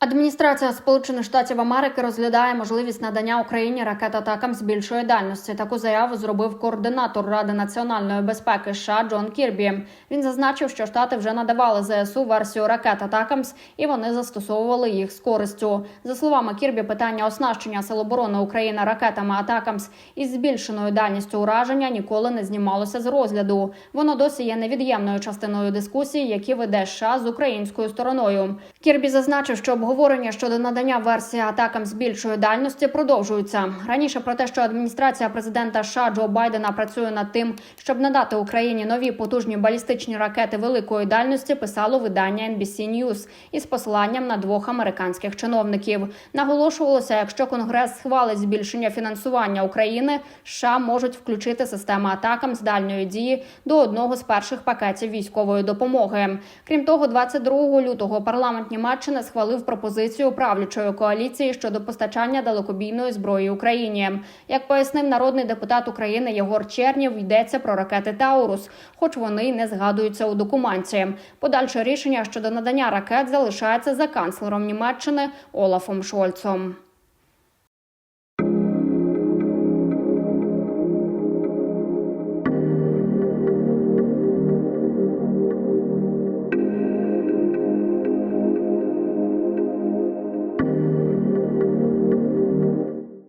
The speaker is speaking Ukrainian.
Адміністрація Сполучених Штатів Америки розглядає можливість надання Україні ракет атакам з більшої дальності. Таку заяву зробив координатор Ради національної безпеки США Джон Кірбі. Він зазначив, що штати вже надавали ЗСУ версію ракет атакамс, і вони застосовували їх з користю. За словами Кірбі, питання оснащення Сил оборони України ракетами атакамс із збільшеною дальністю ураження ніколи не знімалося з розгляду. Воно досі є невід'ємною частиною дискусії, які веде США з українською стороною. Кірбі зазначив, що обговорення щодо надання версії атакам з більшої дальності продовжуються. Раніше про те, що адміністрація президента США Джо Байдена працює над тим, щоб надати Україні нові потужні балістичні ракети великої дальності, писало видання NBC News із посиланням на двох американських чиновників. Наголошувалося, якщо Конгрес схвалить збільшення фінансування України, США можуть включити системи атакам з дальньої дії до одного з перших пакетів військової допомоги. Крім того, 22 лютого парламент Німеччини схвалив пропозицію правлячої коаліції щодо постачання далекобійної зброї Україні. Як пояснив народний депутат України Єгор Чернів, йдеться про ракети Таурус, хоч вони й не згадуються у документі. Подальше рішення щодо надання ракет залишається за канцлером Німеччини Олафом Шольцом.